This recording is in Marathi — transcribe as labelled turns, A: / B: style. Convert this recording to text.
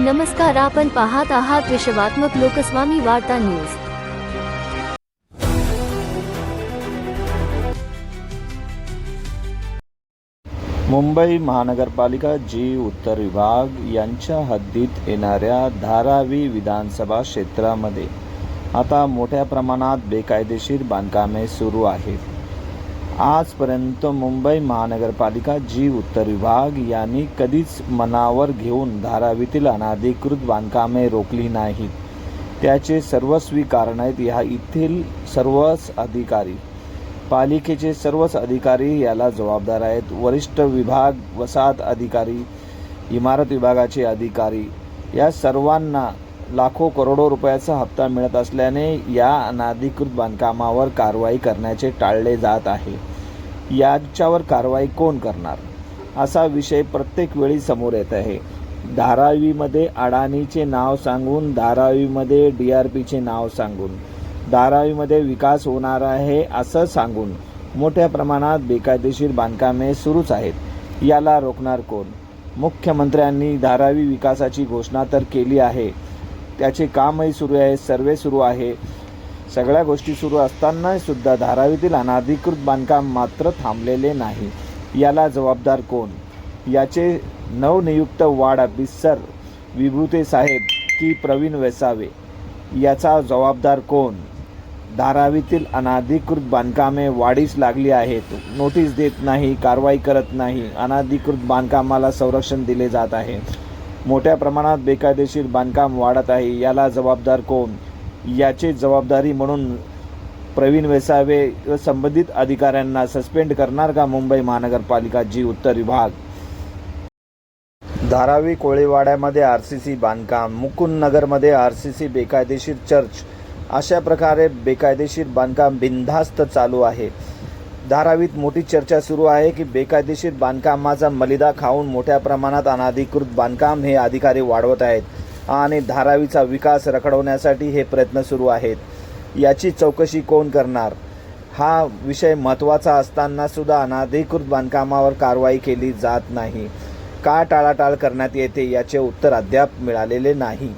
A: नमस्कार आपण पाहत आहात विश्वात्मक लोकस्वामी वार्ता न्यूज.
B: मुंबई महानगरपालिका जी उत्तर विभाग यांच्या हद्दीत येणाऱ्या धारावी विधानसभा क्षेत्रामध्ये आता मोठ्या प्रमाणात बेकायदेशीर बांधकामे सुरू आहेत. आजपर्यंत मुंबई महानगरपालिका जी उत्तर विभाग यांनी कधीच मनावर घेऊन धारावीतील अनाधिकृत बांधकामे रोखली नाहीत. त्याचे सर्वस्वी कारण आहेत ह्या येथील सर्वच अधिकारी. पालिकेचे सर्वच अधिकारी याला जबाबदार आहेत. वरिष्ठ विभाग वसाहत अधिकारी इमारत विभागाचे अधिकारी या सर्वांना लाखो करोडो रुपयाचा हप्ता मिळत असल्याने या अनाधिकृत बांधकामावर कारवाई करण्याचे टाळले जात आहे. याच्यावर कारवाई कोण करणार? असा विषय प्रत्येक वेळी समोर येत आहे. धारावीमध्ये अडाणीचे नाव सांगून धारावीमध्ये डी आर पीचे नाव सांगून धारावीमध्ये विकास होणार आहे असं सांगून मोठ्या प्रमाणात बेकायदेशीर बांधकामे सुरूच आहेत. याला रोखणार कोण? मुख्यमंत्र्यांनी धारावी विकासाची घोषणा तर केली आहे. त्याचे कामही सुरू आहे सर्वे सुरू आहे. सगळ्या गोष्टी सुरू असतानासुद्धा धारावीतील अनाधिकृत बांधकाम मात्र थांबलेले नाही. याला जबाबदार कोण? याचे नवनियुक्त वार्ड बिस्सर विभूते साहेब की प्रवीण वेसावे? याचा जबाबदार कोण? धारावीतील अनाधिकृत बांधकामे वाढीस लागली आहेत. नोटीस देत नाही कारवाई करत नाही. अनाधिकृत बांधकामाला संरक्षण दिले जात आहे. मोठ्या प्रमाणात बेकायदेशीर बांधकाम वाढत आहे. याला जबाबदार कोण? याची जबाबदारी म्हणून प्रवीण वेसावे व संबंधित अधिकाऱ्यांना सस्पेंड करणार का मुंबई महानगरपालिका जी उत्तर विभाग? धारावी कोळीवाड्यामध्ये आर सी सी बांधकाम मुकुंद नगरमध्ये आर सी सी बेकायदेशीर चर्च अशा प्रकारे बेकायदेशीर बांधकाम बिनधास्त चालू आहे. धारावीत मोठी चर्चा सुरू आहे की बेकायदेशीर बांधकामाचा मलिदा खाऊन मोठ्या प्रमाणात अनाधिकृत बांधकाम हे अधिकारी वाढवत आहेत. आणि धारावीचा विकास रखडवण्यासाठी हे प्रयत्न सुरू आहेत. याची चौकशी कोण करणार? हा विषय महत्त्वाचा असताना सुद्धा अनाधिकृत बांधकामावर कारवाई केली जात नाही. का टाळाटाळ करण्यात येते याचे उत्तर अद्याप मिळालेले नाही.